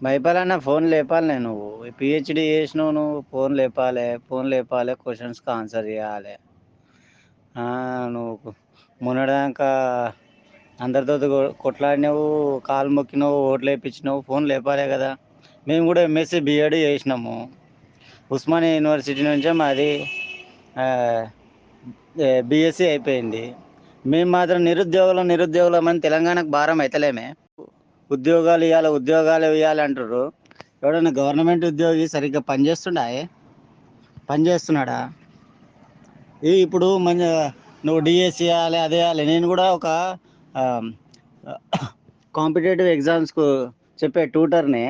భయపాలన్న phone లేపాలి నువ్వు. PhD చేసినావు నువ్వు ఫోన్ లేపాలి ఫోన్ లేపాలి క్వశ్చన్స్కి ఆన్సర్ చేయాలి. నువ్వు మొన్నటిదాకా అందరితో కొట్లాడినావు కాలు మొక్కినావు ఓట్లు వేయించినావు ఫోన్ లేపాలే కదా. మేము కూడా ఎంఎస్సీ బిఎడ్ చేసినాము. ఉస్మానియా యూనివర్సిటీ నుంచే మాది బిఎస్సి అయిపోయింది. మేము మాత్రం నిరుద్యోగులం నిరుద్యోగులం అని తెలంగాణకు భారం అవుతలేమే ఉద్యోగాలు ఇవ్వాలి ఉద్యోగాలు ఇవ్వాలి అంటారు ఎవడన్నా గవర్నమెంట్ ఉద్యోగి సరిగ్గా పనిచేస్తుండా పనిచేస్తున్నాడా ఈ ఇప్పుడు మంచి నువ్వు డిఎస్సి ఇవ్వాలి అదే ఇవ్వాలి నేను కూడా ఒక కాంపిటేటివ్ ఎగ్జామ్స్కు చెప్పే ట్యూటర్ని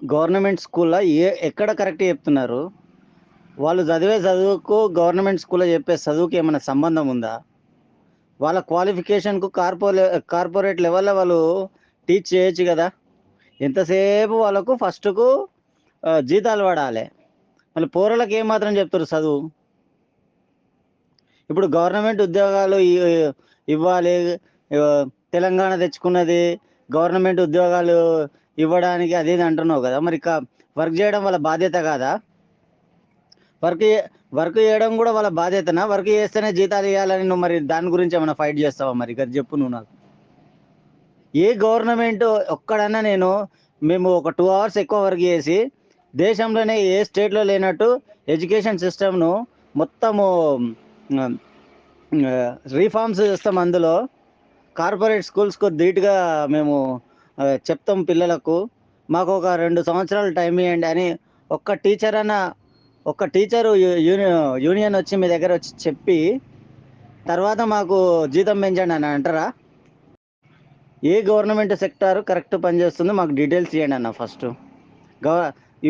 గవర్నమెంట్ స్కూల్లో ఏ ఎక్కడ కరెక్ట్ చెప్తున్నారు? వాళ్ళు చదివే చదువుకు గవర్నమెంట్ స్కూల్లో చెప్పే చదువుకి ఏమైనా సంబంధం ఉందా? వాళ్ళ క్వాలిఫికేషన్కు కార్పొరే కార్పొరేట్ లెవెల్లో వాళ్ళు టీచ్ చేయొచ్చు కదా. ఎంతసేపు వాళ్ళకు ఫస్ట్కు జీతాలు పడాలి. మళ్ళీ పోరలకు ఏమాత్రం చెప్తారు చదువు? ఇప్పుడు గవర్నమెంట్ ఉద్యోగాలు ఇవ్వాలి తెలంగాణ తెచ్చుకున్నది గవర్నమెంట్ ఉద్యోగాలు ఇవ్వడానికి అదేది అంటున్నావు కదా. మరి వర్క్ చేయడం వాళ్ళ బాధ్యత కాదా? వర్క్ వర్క్ చేయడం కూడా వాళ్ళ బాధ్యతనా? వర్క్ చేస్తేనే జీతాలు ఇవ్వాలని నువ్వు మరి దాని గురించి ఏమైనా ఫైట్ చేస్తావా మరి? అది చెప్పు నువ్వు నాకు. ఏ గవర్నమెంట్ ఒక్కడన్నా నేను మేము ఒక టూ అవర్స్ ఎక్కువ వర్క్ చేసి దేశంలోనే ఏ స్టేట్లో లేనట్టు ఎడ్యుకేషన్ సిస్టమ్ను మొత్తము రీఫార్మ్స్ చేస్తాం అందులో. కార్పొరేట్ స్కూల్స్కు ధీటుగా మేము చెప్తాం పిల్లలకు మాకు ఒక రెండు సంవత్సరాలు టైం ఇవ్వండి అని ఒక్క టీచర్ అన్న ఒక టీచరు యూనియన్ వచ్చి మీ దగ్గర వచ్చి చెప్పి తర్వాత మాకు జీతం పెంచండి అని అంటారా? ఏ గవర్నమెంట్ సెక్టార్ కరెక్ట్ పనిచేస్తుందో మాకు డీటెయిల్స్ ఇవ్వండి అన్న ఫస్ట్. గవ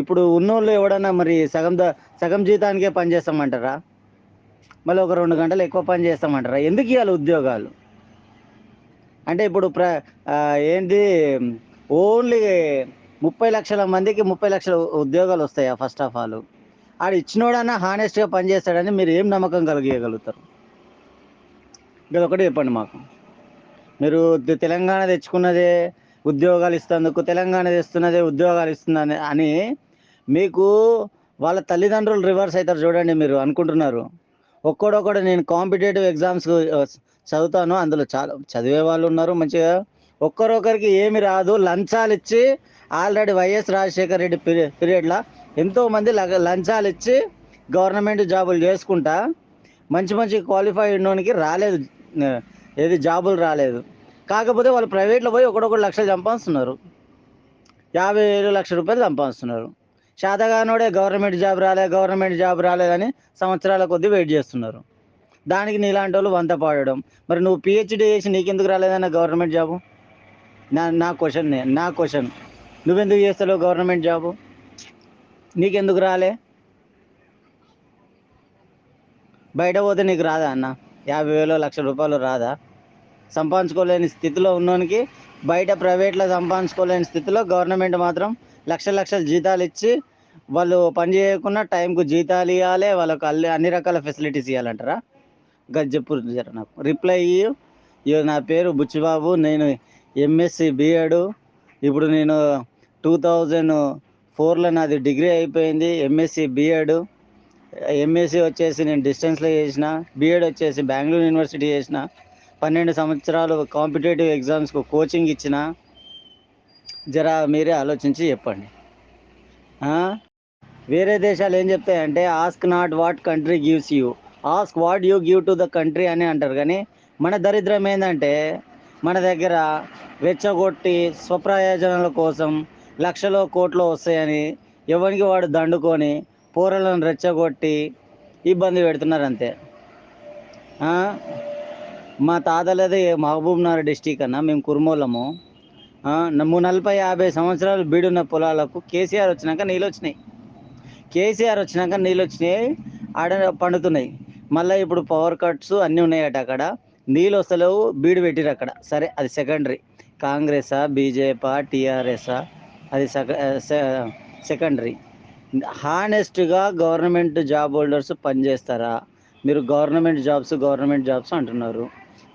ఇప్పుడు ఉన్నోళ్ళు ఎవడన్నా మరి సగం సగం జీతానికే పని చేస్తామంటారా? మళ్ళీ ఒక రెండు గంటలు ఎక్కువ పని చేస్తామంటారా? ఎందుకు ఇవ్వాలి ఉద్యోగాలు? అంటే ఇప్పుడు ప్ర ఏంటి ఓన్లీ ముప్పై లక్షల మందికి ముప్పై లక్షల ఉద్యోగాలు వస్తాయా ఫస్ట్ ఆఫ్ ఆల్? ఆడు ఇచ్చినోడన్నా హానెస్ట్గా పనిచేస్తాడని మీరు ఏం నమ్మకం కలిగేయగలుగుతారు? ఇది ఒకటి చెప్పండి మాకు. మీరు తెలంగాణ తెచ్చుకున్నదే ఉద్యోగాలు ఇస్తందుకు తెలంగాణ తెస్తున్నదే ఉద్యోగాలు ఇస్తుందని అని మీకు వాళ్ళ తల్లిదండ్రులు రివర్స్ అవుతారు చూడండి మీరు అనుకుంటున్నారు. ఒక్కడొక్కడు నేను కాంపిటేటివ్ ఎగ్జామ్స్ చదువుతాను. అందులో చాలా చదివే వాళ్ళు ఉన్నారు మంచిగా. ఒక్కరొకరికి ఏమి రాదు. లంచాలు ఇచ్చి ఆల్రెడీ వైఎస్ రాజశేఖర రెడ్డి పీరియడ్లో ఎంతోమంది లగ- లంచాలు ఇచ్చి గవర్నమెంట్ జాబులు చేసుకుంటా మంచి మంచి క్వాలిఫైడ్ ఉన్నోనికి రాలేదు ఏది జాబులు రాలేదు. కాకపోతే వాళ్ళు ప్రైవేట్లో పోయి ఒకడొకడు లక్షలు సంపాదిస్తున్నారు. యాభై వేలు లక్ష రూపాయలు సంపాదిస్తున్నారు. శాతగానోడే గవర్నమెంట్ జాబ్ రాలే గవర్నమెంట్ జాబ్ రాలేదని సంవత్సరాల కొద్దీ వెయిట్ చేస్తున్నారు. దానికి నీలాంటి వాళ్ళు వంత పాడడం. మరి నువ్వు పిహెచ్డి చేసి నీకెందుకు రాలేదన్న గవర్నమెంట్ జాబు? నా నా క్వశ్చన్ నా క్వశ్చన్. నువ్వెందుకు చేస్తావు గవర్నమెంట్ జాబు? నీకెందుకు రాలే? బయట పోతే నీకు రాదా అన్న? యాభై వేలు లక్ష రూపాయలు రాదా? సంపాదించుకోలేని స్థితిలో ఉన్నోనికి బయట ప్రైవేట్లో సంపాదించుకోలేని స్థితిలో గవర్నమెంట్ మాత్రం లక్ష లక్షల జీతాలు ఇచ్చి వాళ్ళు పని చేయకుండా టైంకు జీతాలు ఇవ్వాలి వాళ్ళకి అల్లి అన్ని రకాల ఫెసిలిటీస్ ఇవ్వాలంటారా? గజ్జపూర్ జర నాకు. రిప్లై ఇయ్యు. ఇయ్యో నా పేరు బుచ్చిబాబు నేను ఎంఎస్సి బిఎడ్. ఇప్పుడు నేను టూ థౌజండ్ ఫోర్లో నాది డిగ్రీ అయిపోయింది ఎంఎస్సి బీఎడ్ ఎంఎస్సి వచ్చేసి నేను డిస్టెన్స్లో చేసిన బిఎడ్ వచ్చేసి బెంగళూరు యూనివర్సిటీ చేసిన పన్నెండు సంవత్సరాలు కాంపిటేటివ్ ఎగ్జామ్స్కు కోచింగ్ ఇచ్చిన. జరా మీరే ఆలోచించి చెప్పండి. వేరే దేశాలు ఏం చెప్తాయంటే ask not what country gives you ask what you give to the country అని అంటారు. కానీ మన దరిద్రం ఏంటంటే మన దగ్గర వెచ్చగొట్టి స్వప్రయోజనాల కోసం లక్షలో కోట్లు వస్తాయని ఎవరికి వాడు దండుకొని పోరలను రెచ్చగొట్టి ఇబ్బంది పెడుతున్నారు అంతే మా తాతలది మహబూబ్నగర్ డిస్టిక్ అన్న మేము కుర్మూలము. ఆ, నలభై యాభై సంవత్సరాలు బీడున్న పొలాలకు కేసీఆర్ వచ్చినాక నీళ్ళు వచ్చినాయి. కేసీఆర్ వచ్చినాక నీళ్ళు వచ్చినాయి ఆడ పండుతున్నాయి. మళ్ళీ ఇప్పుడు పవర్ కట్స్ అన్నీ ఉన్నాయట అక్కడ. నీళ్ళు వస్తలేవు బీడు పెట్టిరు అక్కడ. సరే అది సెకండరీ కాంగ్రెసా బీజేపీ టీఆర్ఎస్ఆ అది సెకండరీ హానెస్ట్గా గవర్నమెంట్ జాబ్ హోల్డర్స్ పనిచేస్తారా? మీరు గవర్నమెంట్ జాబ్స్ గవర్నమెంట్ జాబ్స్ అంటున్నారు.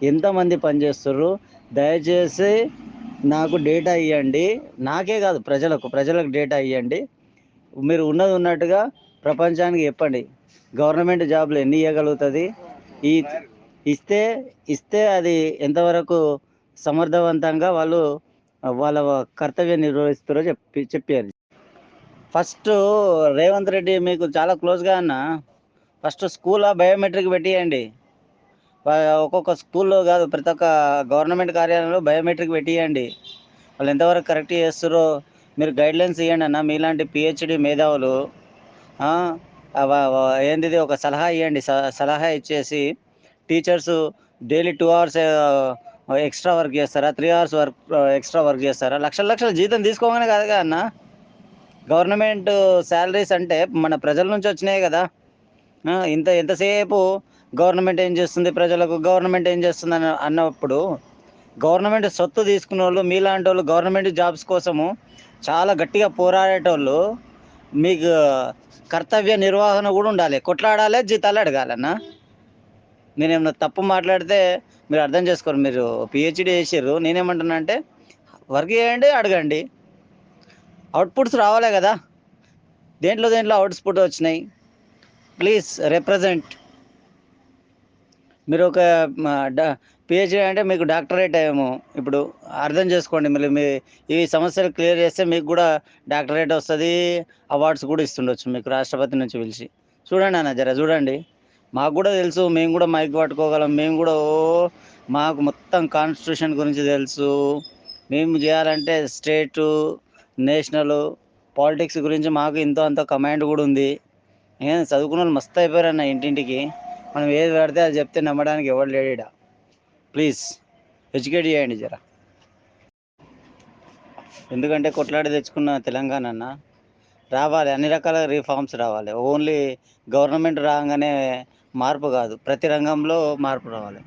ఎంతమంది పనిచేస్తారు దయచేసి నాకు డేటా ఇవ్వండి నాకే కాదు ప్రజలకు ప్రజలకు డేటా ఇవ్వండి మీరు ఉన్నది ఉన్నట్టుగా ప్రపంచానికి చెప్పండి. గవర్నమెంట్ జాబ్లు ఎన్ని ఇవ్వగలుగుతుంది ఈ ఇస్తే ఇస్తే అది ఎంతవరకు సమర్థవంతంగా వాళ్ళు వాళ్ళ కర్తవ్యం నిర్వహిస్తారో చెప్పి చెప్పారు ఫస్ట్ రేవంత్ రెడ్డి మీకు చాలా క్లోజ్గా అన్న ఫస్ట్ స్కూల్లో బయోమెట్రిక్ పెట్టియండి. ఒక్కొక్క స్కూల్లో కాదు ప్రతి ఒక్క గవర్నమెంట్ కార్యాలయంలో బయోమెట్రిక్ పెట్టియండి. వాళ్ళు ఎంతవరకు కరెక్ట్ చేస్తారో మీరు గైడ్లైన్స్ ఇవ్వండి అన్న మీలాంటి పిహెచ్డి మేధావులు ఏంటిది ఒక సలహా ఇవ్వండి స- సలహా ఇచ్చేసి teachers daily two hours extra work చేస్తారా? Three hours work extra work చేస్తారా? లక్షల లక్షల జీతం తీసుకోగానే కాదు కదా అన్న? గవర్నమెంట్ శాలరీస్ అంటే మన ప్రజల నుంచి వచ్చినాయి కదా. ఇంత ఎంతసేపు గవర్నమెంట్ ఏం చేస్తుంది ప్రజలకు? గవర్నమెంట్ ఏం చేస్తుంది అని అన్నప్పుడు గవర్నమెంట్ సొత్తు తీసుకునే వాళ్ళు మీలాంటి వాళ్ళు గవర్నమెంట్ జాబ్స్ కోసము చాలా గట్టిగా పోరాడేటోళ్ళు మీకు కర్తవ్య నిర్వహణ కూడా ఉండాలి. కొట్లాడాలి జీతాలు అడగాలన్నా నేనేమన్నా తప్పు మాట్లాడితే మీరు అర్థం చేసుకోరు మీరు పిహెచ్డి చేసారు నేనేమంటున్నా అంటే వర్క్ చేయండి అడగండి. అవుట్పుట్స్ రావాలే కదా. దేంట్లో దేంట్లో అవుట్పుట్ వచ్చినాయి? ప్లీజ్ రిప్రజెంట్ మీరు ఒక పిహెచ్డి అంటే మీకు డాక్టరేట్ ఏమో. ఇప్పుడు అర్థం చేసుకోండి మీరు మీ ఈ సమస్యలు క్లియర్ చేస్తే మీకు కూడా డాక్టరేట్ వస్తుంది అవార్డ్స్ కూడా ఇస్తుండొచ్చు మీకు రాష్ట్రపతి నుంచి పిలిచి. చూడండి అన్న జర చూడండి. మాకు కూడా తెలుసు మేము కూడా మైక్ పట్టుకోగలం మేము కూడా మాకు మొత్తం కాన్స్టిట్యూషన్ గురించి తెలుసు. మేము చేయాలంటే స్టేటు నేషనల్ పాలిటిక్స్ గురించి మాకు ఇంతో అంత కమాండ్ కూడా ఉంది. ఏం చదువుకున్న వాళ్ళు మస్తు అయిపోయారన్న ఇంటింటికి. మనం ఏది పెడితే అది చెప్తే నమ్మడానికి ఎవరు లేడు ప్లీజ్ ఎడ్యుకేట్ చేయండి జరా. ఎందుకంటే కొట్లాడి తెచ్చుకున్న తెలంగాణ అన్న రావాలి అన్ని రకాల రిఫార్మ్స్ రావాలి. ఓన్లీ గవర్నమెంట్ రాగానే మార్పు కాదు. ప్రతి రంగంలో మార్పు రావాలి.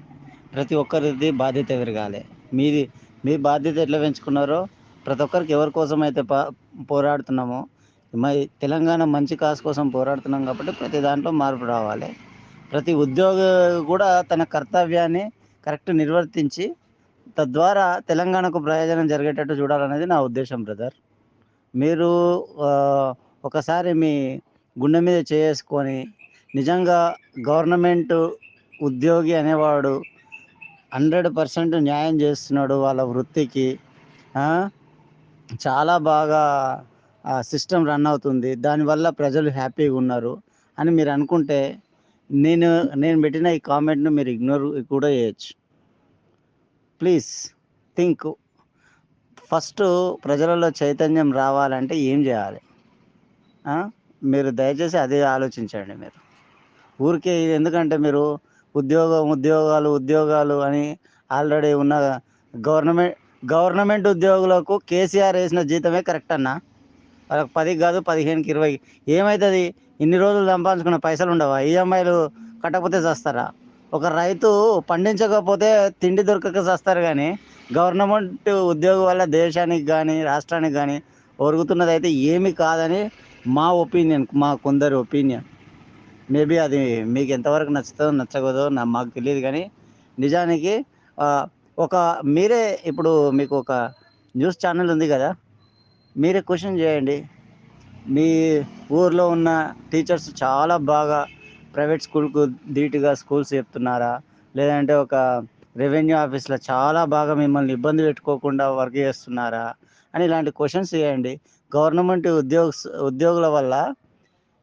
ప్రతి ఒక్కరిది బాధ్యత పెరగాలి మీది మీ బాధ్యత ఎట్లా పెంచుకున్నారో ప్రతి ఒక్కరికి ఎవరి కోసం అయితే పా పోరాడుతున్నామో మరి తెలంగాణ మంచి కాసు కోసం పోరాడుతున్నాం కాబట్టి ప్రతి దాంట్లో మార్పు రావాలి. ప్రతి ఉద్యోగి కూడా తన కర్తవ్యాన్ని కరెక్ట్ నిర్వర్తించి తద్వారా తెలంగాణకు ప్రయోజనం జరిగేటట్టు చూడాలనేది నా ఉద్దేశం బ్రదర్. మీరు ఒకసారి మీ గుండె మీద చేసుకొని నిజంగా గవర్నమెంట్ ఉద్యోగి అనేవాడు హండ్రెడ్ పర్సెంట్ న్యాయం చేస్తున్నాడు వాళ్ళ వృత్తికి. చాలా బాగా సిస్టమ్ రన్ అవుతుంది. దానివల్ల ప్రజలు హ్యాపీగా ఉన్నారు అని మీరు అనుకుంటే నేను నేను పెట్టిన ఈ కామెంట్ను మీరు ఇగ్నోర్ కూడా చేయొచ్చు. ప్లీజ్ థింక్ ఫస్ట్ ప్రజలలో చైతన్యం రావాలంటే ఏం చేయాలి? మీరు దయచేసి అదే ఆలోచించండి మీరు. ఊరికే ఇది ఎందుకంటే మీరు ఉద్యోగం ఉద్యోగాలు ఉద్యోగాలు అని ఆల్రెడీ ఉన్న గవర్నమెంట్ గవర్నమెంట్ ఉద్యోగులకు కేసీఆర్ వేసిన జీతమే కరెక్ట్ అన్న? వాళ్ళకి పదికి కాదు పదిహేనుకి ఇరవై. ఏమవుతుంది ఇన్ని రోజులు సంపాదించుకున్న పైసలు ఉండవా? ఈఎంఐలు కట్టకపోతే చేస్తారా? ఒక రైతు పండించకపోతే తిండి దొరకక చేస్తారు కానీ గవర్నమెంట్ ఉద్యోగం వల్ల దేశానికి కానీ రాష్ట్రానికి కానీ ఒరుగుతున్నది అయితే ఏమి కాదని మా ఒపీనియన్ మా కొందరి ఒపీనియన్. మేబీ అది మీకు ఎంతవరకు నచ్చుతుందో నచ్చకూడదో నా మాకు తెలియదు కానీ నిజానికి ఒక మీరే ఇప్పుడు మీకు ఒక న్యూస్ ఛానల్ ఉంది కదా మీరే క్వశ్చన్ చేయండి. మీ ఊర్లో ఉన్న టీచర్స్ చాలా బాగా ప్రైవేట్ స్కూల్కు ధీటుగా స్కూల్స్ చెప్తున్నారా? లేదంటే ఒక రెవెన్యూ ఆఫీస్లో చాలా బాగా మిమ్మల్ని ఇబ్బంది పెట్టుకోకుండా వర్క్ చేస్తున్నారా? అని ఇలాంటి క్వశ్చన్స్ చేయండి. గవర్నమెంట్ ఉద్యోగ ఉద్యోగుల వల్ల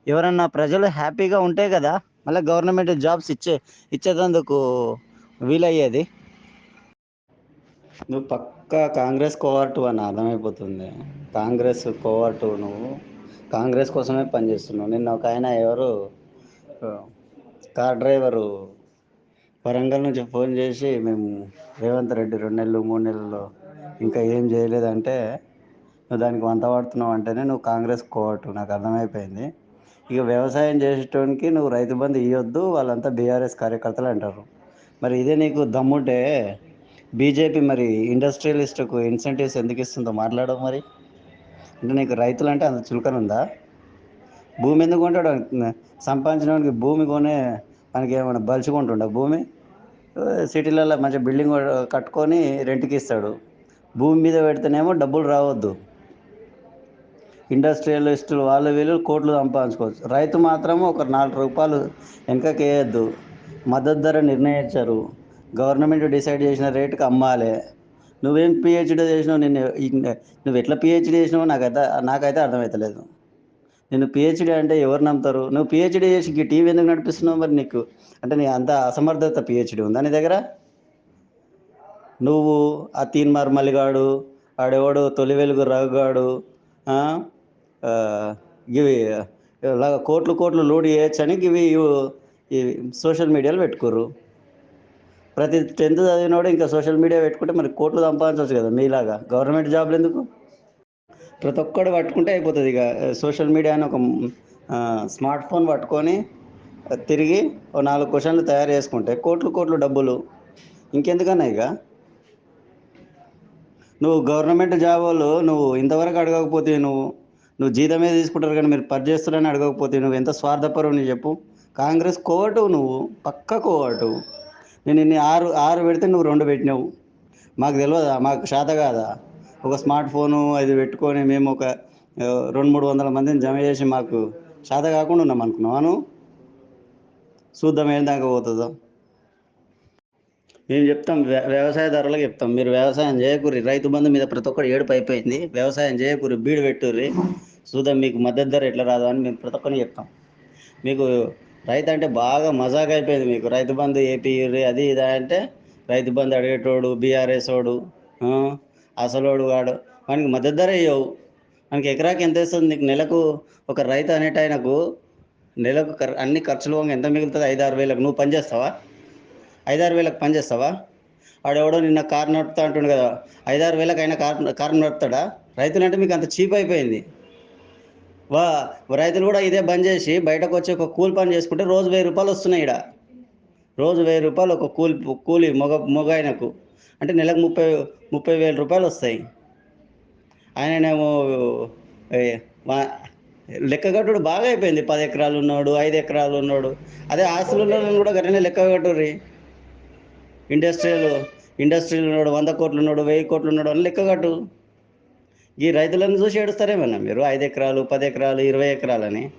ఎవరన్నా ప్రజలు హ్యాపీగా ఉంటే కదా మళ్ళీ గవర్నమెంట్ జాబ్స్ ఇచ్చే ఇచ్చేటందుకు వీలయ్యేది? నువ్వు పక్కా కాంగ్రెస్ కోవర్టు అని అర్థమైపోతుంది. కాంగ్రెస్ కోవర్టు నువ్వు కాంగ్రెస్ కోసమే పనిచేస్తున్నావు. నిన్న ఒక ఆయన ఎవరు? Car driver. వరంగల్ నుంచి ఫోన్ చేసి మేము రేవంత్ రెడ్డి రెండు నెలలు మూడు నెలల్లో ఇంకా ఏం చేయలేదంటే నువ్వు దానికి వంత పడుతున్నావు అంటేనే నువ్వు కాంగ్రెస్ కోవట్టు నాకు అర్థమైపోయింది. ఇక వ్యవసాయం చేసేటోనికి నువ్వు రైతు బంధు ఇవ్వద్దు వాళ్ళంతా బీఆర్ఎస్ కార్యకర్తలు అంటారు. మరి ఇదే నీకు దమ్ముంటే బీజేపీ మరి ఇండస్ట్రియలిస్ట్కు ఇన్సెంటివ్స్ ఎందుకు ఇస్తుందో మాట్లాడవు మరి. అంటే నీకు రైతులు అంటే అంత చులకన ఉందా భూమి ఎందుకు కొంటాడు? సంపాదించడానికి భూమి కొనే మనకి ఏమైనా బలుచుకుంటుండ భూమి? సిటీలలో మంచి బిల్డింగ్ కట్టుకొని రెంట్కి ఇస్తాడు. భూమి మీద పెడితేనేమో డబ్బులు రావద్దు. ఇండస్ట్రియలిస్టులు వాళ్ళు వీళ్ళు కోట్లు సంపాదించుకోవచ్చు. రైతు మాత్రం ఒక నాలుగు రూపాయలు వెనకకి వేయద్దు. మద్దతు ధర నిర్ణయించారు. గవర్నమెంట్ డిసైడ్ చేసిన రేటుకి అమ్మాలి. నువ్వేం పిహెచ్డీ చేసినావు? నేను నువ్వు ఎట్లా పిహెచ్డీ చేసినావో నాకైతే నాకైతే అర్థమవుతలేదు నేను పిహెచ్డీ అంటే ఎవరు నమ్ముతారు? నువ్వు పిహెచ్డీ చేసి ఈ టీవీ ఎందుకు నడిపిస్తున్నావు మరి నీకు? అంటే నీ అంత అసమర్థత పిహెచ్డీ ఉందా నీ దగ్గర? నువ్వు ఆ తీన్మార్ మల్లిగాడు ఆడెవడు తొలి వెలుగు రఘుగాడు ఇవి ఇలా కోట్లు కోట్లు లోడ్ చేయొచ్చని ఇవి ఇవి సోషల్ మీడియాలో పెట్టుకోరు ప్రతి టెన్త్ చదివినోడు ఇంకా సోషల్ మీడియా పెట్టుకుంటే మరి కోట్లు సంపాదించవచ్చు కదా మీలాగా. గవర్నమెంట్ జాబ్లు ఎందుకు? ప్రతి ఒక్కడు పట్టుకుంటే అయిపోతుంది ఇక. సోషల్ మీడియా అని ఒక స్మార్ట్ ఫోన్ పట్టుకొని తిరిగి ఓ నాలుగు క్వశ్చన్లు తయారు చేసుకుంటే కోట్లు కోట్లు డబ్బులు. ఇంకెందుకన్నా ఇక? నువ్వు గవర్నమెంట్ జాబ్ వాళ్ళు నువ్వు ఇంతవరకు అడగకపోతే నువ్వు నువ్వు జీతమే తీసుకుంటారు కానీ మీరు పని అడగకపోతే నువ్వు ఎంత స్వార్థపరం నీ చెప్పు. కాంగ్రెస్ కోవటు నువ్వు పక్క కోవటు. నేను ఇన్ని ఆరు ఆరు పెడితే నువ్వు రెండు పెట్టినావు. మాకు తెలియదా మాకు శాత కాదా? ఒక స్మార్ట్ ఫోను అది పెట్టుకొని మేము ఒక రెండు మూడు వందల మందిని జమ చేసి మాకు శాత కాకుండా ఉన్నాం అనుకున్నాను చూద్దాం ఏం దాకా పోతుందో. మేము చెప్తాం వ్య- వ్యవసాయదారులకు చెప్తాం మీరు వ్యవసాయం చేయకూరి రైతు బంధు మీద ప్రతి ఒక్కరు ఏడుపు అయిపోయింది. వ్యవసాయం చేయకూరి బీడు పెట్టుర్రి. చూద్దాం మీకు మద్దతు ధర ఎట్లా రాదు అని మేము ప్రతి ఒక్కరిని చెప్తాం. మీకు రైతు అంటే బాగా మజాక్ అయిపోయింది మీకు. రైతు బంధు ఏపీ అది ఇది అంటే రైతు బంధు అడిగేటోడు బీఆర్ఎస్ వాడు అసలోడు వాడు. వానికి మద్దతు ధర ఇవ్వవు మనకి ఎకరాకి ఎంత ఇస్తుంది? నీకు నెలకు ఒక రైతు అనేట ఆయనకు నెలకు అన్ని ఖర్చులు ఎంత మిగులుతుంది? ఐదు ఆరు వేలకు. నువ్వు పని చేస్తావా? ఐదారు వేలకు పని చేస్తావా? ఎవడో నిన్న కారు నడుపుతా అంటుండు కదా. ఐదారు వేలకు అయినా కారు కారు నడుపుతాడా? రైతులు అంటే మీకు అంత చీప్ అయిపోయింది. వా రైతులు కూడా ఇదే బంద్ చేసి బయటకు వచ్చి ఒక కూలి పని చేసుకుంటే రోజు వెయ్యి రూపాయలు వస్తున్నాయి ఇక్కడ రోజు వెయ్యి రూపాయలు ఒక కూలి కూలి మొగ మొగ ఆయనకు. అంటే నెలకు ముప్పై ముప్పై వేల రూపాయలు వస్తాయి. ఆయననేమో లెక్కగట్టుడు బాగా అయిపోయింది. పది ఎకరాలు ఉన్నాడు ఐదు ఎకరాలు ఉన్నాడు. అదే ఆస్తులు ఉన్న కూడా గట్టినే లెక్క కట్టుర్రి. ఇండస్ట్రియల్ ఇండస్ట్రీలు ఉన్నాడు వంద కోట్లు ఉన్నాడు వెయ్యి కోట్లు ఉన్నాడు అని లెక్కగట్టు ఈ రైతులను చూసి ఏడుస్తారేమన్నా మీరు? ఐదు ఎకరాలు పది ఎకరాలు ఇరవై ఎకరాలని.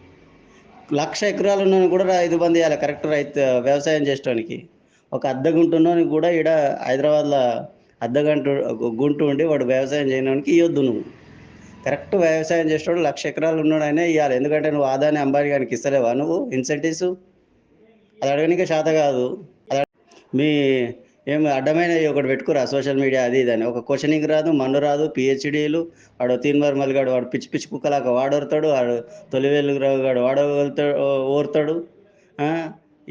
లక్ష ఎకరాలు ఉన్న కూడా ఐదు మంది చేయాలి కరెక్ట్ రైతు వ్యవసాయం చేసడానికి ఒక అర్ధ గుంటున్నోని కూడా ఈడ హైదరాబాద్లో అర్ధ గంట గుంటు ఉండి వాడు వ్యవసాయం చేయడానికి ఇవ్వద్దు నువ్వు. కరెక్ట్ వ్యవసాయం చేసేవాడు లక్ష ఎకరాలు ఉన్నాడనే ఇవ్వాలి ఎందుకంటే నువ్వు ఆదాని అంబానీ గారికి ఇస్తలేవా నువ్వు? ఇన్సెంటివ్స్? అది అడగనికే శాత కాదు. మీ ఏం అడ్డమైన ఒకటి పెట్టుకురా సోషల్ మీడియా అది ఇది అని. ఒక క్వశ్చనింగ్ రాదు మన్ను రాదు పిహెచ్డీలు వాడు తీన్వర్ మల్లిగాడు వాడు పిచ్చి పిచ్చి కుక్కలాగా వాడోరుతాడు వాడు తొలివేలు గాడు ఓరుతాడు.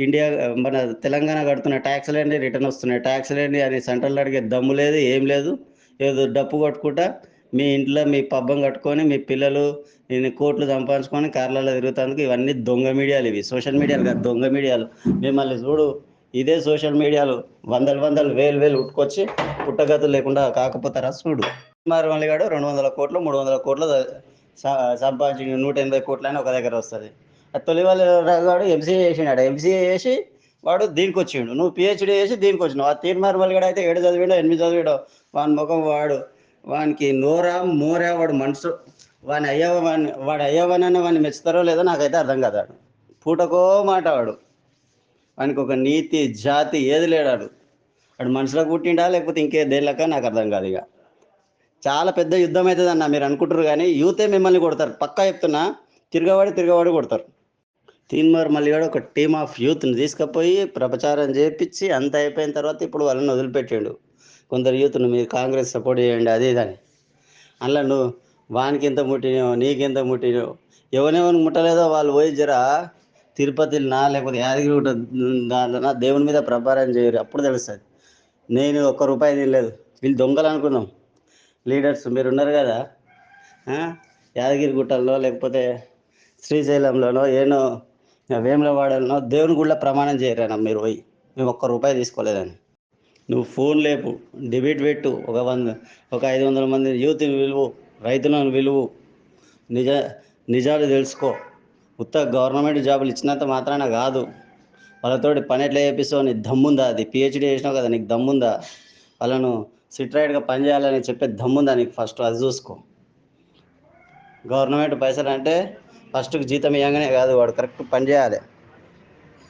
ఇండియా మన తెలంగాణ కడుతున్న ట్యాక్స్లేండి రిటర్న్ వస్తున్నాయి. ట్యాక్స్లేండి అని సెంట్రల్ అడిగే దమ్ము లేదు ఏం లేదు. ఏదో డప్పు కొట్టుకుంటా మీ ఇంట్లో మీ పబ్బం కట్టుకొని మీ పిల్లలు నేను కోట్లు సంపాదించుకొని కార్లలో తిరుగుతానికి ఇవన్నీ దొంగ మీడియాలు ఇవి. సోషల్ మీడియాలు కాదు దొంగ మీడియాలు. మిమ్మల్ని చూడు ఇదే సోషల్ మీడియాలు వందలు వందలు వేలు వేలు ఉట్టుకొచ్చి పుట్టగతులు లేకుండా కాకపోతారా? చూడు. మరి మళ్ళీ గాడు రెండు వందల కోట్లు మూడు వందల కోట్లు సంపాదించి నూట ఎనభై కోట్లు అని ఒక దగ్గర వస్తుంది. ఆ తొలి గాడు ఎంసీఏ చేసినాడు ఎంసీఏ చేసి వాడు దీనికి వచ్చిండు నువ్వు పిహెచ్డి చేసి దీనికి వచ్చినావు ఆ తీర్మార్ మల్లిగాడు అయితే ఏడు చదివాడో ఎనిమిది చదివాడో వాని ముఖం వాడు వానికి నోరా మోరా వాడు మనసు. వాని అయ్యవ వాని వాడు అయ్యవనన్న వాడిని మెచ్చుతారో లేదో నాకైతే అర్థం కాదాడు పూటకో మాట వాడు ఆయనకు ఒక నీతి జాతి ఏది లేడాడు వాడు మనుషులకు పుట్టిండా లేకపోతే ఇంకే దేనిలక నాకు అర్థం కాదు ఇక. చాలా పెద్ద యుద్ధం అవుతుంది అన్న మీరు అనుకుంటారు కానీ యూతే మిమ్మల్ని కొడతారు. పక్కా చెప్తున్నా తిరగబడి తిరగబడి కొడతారు. తీన్మార్ మల్లిగాడు ఒక టీమ్ ఆఫ్ యూత్ని తీసుకుపోయి ప్రచారం చేపించి అంత అయిపోయిన తర్వాత ఇప్పుడు వాళ్ళని వదిలిపెట్టాడు. కొందరు యూత్ను మీరు కాంగ్రెస్ సపోర్ట్ చేయండి అదే దాని అందులో నువ్వు వానికి ఎంత ముట్టినావు నీకెంత ముట్టినావు ఎవరెవరికి ముట్టలేదో వాళ్ళు పోయి జరా తిరుపతినా లేకపోతే యాదగిరి దాంట్లో దేవుని మీద ప్రభారం చేయరు. అప్పుడు తెలుస్తుంది. నేను ఒక్క రూపాయి తినలేదు. వీళ్ళు దొంగలు అనుకున్నాం. లీడర్స్ మీరు ఉన్నారు కదా యాదగిరి గుట్టల్లో లేకపోతే శ్రీశైలంలోనో ఏనో వేములవాడలోనో దేవుని గుళ్ళ ప్రమాణం చేయరానా మీరు పోయి. మేము ఒక్క రూపాయి తీసుకోలేదని. నువ్వు ఫోన్ లేపు డిబేట్ పెట్టు. ఒక వంద ఒక ఐదు వందల మంది యూత్ విలువు రైతులను విలువు నిజ నిజాలు తెలుసుకో. ఉత్త గవర్నమెంట్ జాబులు ఇచ్చినంత మాత్రాన కాదు. వాళ్ళతోటి పని ఎట్లా చేపిస్తావు నీకు దమ్ముందా? అది పిహెచ్డీ చేసినావు కదా నీకు దమ్ముందా? వాళ్ళను సిట్రైట్గా పని చేయాలని చెప్పే దమ్ముందా నీకు ఫస్ట్? అది చూసుకో. గవర్నమెంట్ పైసలు అంటే ఫస్ట్కి జీతం ఇవ్వగానే కాదు వాడు కరెక్ట్ పని చేయాలి.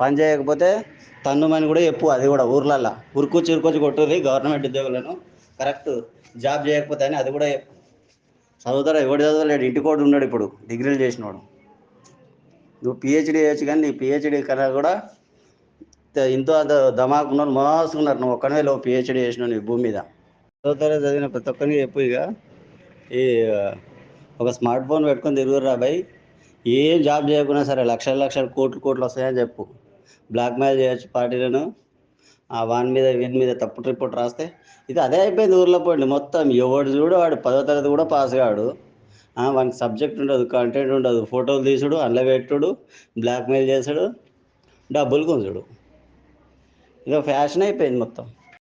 పని చేయకపోతే తన్నుమని కూడా చెప్పు అది కూడా ఊర్లల్లో. ఉరుకు ఉరుకొచ్చి కొట్టుర్రి గవర్నమెంట్ ఉద్యోగులను. కరెక్ట్ జాబ్ చేయకపోతే అని అది కూడా చదువుతారా? ఎవడు చదవలేడు ఇంటి కూడా ఉన్నాడు ఇప్పుడు డిగ్రీలు చేసినవాడు నువ్వు పిహెచ్డీ చేయొచ్చు కానీ నీ పిహెచ్డీ కన్నా కూడా త- ఇంతో అంత దమాకున్నారు మోసుకున్నారు నువ్వు ఒక్కనే లో పిహెచ్డీ చేసినావు నీ భూమి మీద. చదువుతారా చదివిన ప్రతి ఒక్కరికి చెప్పు ఇక. ఈ ఒక స్మార్ట్ ఫోన్ పెట్టుకొని తిరుగురా బాయ్. ఏం జాబ్ చేయకున్నా సరే లక్షల లక్షల కోట్లు కోట్లు వస్తాయని చెప్పు. బ్లాక్మెయిల్ చేయొచ్చు పార్టీలను. ఆ వాన్ మీద వీని మీద తప్పుడు రిపోర్ట్ రాస్తే. ఇది అదే అయిపోయింది ఊర్లో పోండి మొత్తం ఎవడు చూడు వాడు పదో తరగతి కూడా పాస్ కాడు. వానికి సబ్జెక్ట్ ఉండదు కంటెంట్ ఉండదు. ఫోటోలు తీసుడు అందులో పెట్టుడు బ్లాక్మెయిల్ చేసుడు డబ్బులు గుంజుడు. ఇదో ఫ్యాషన్ అయిపోయింది మొత్తం.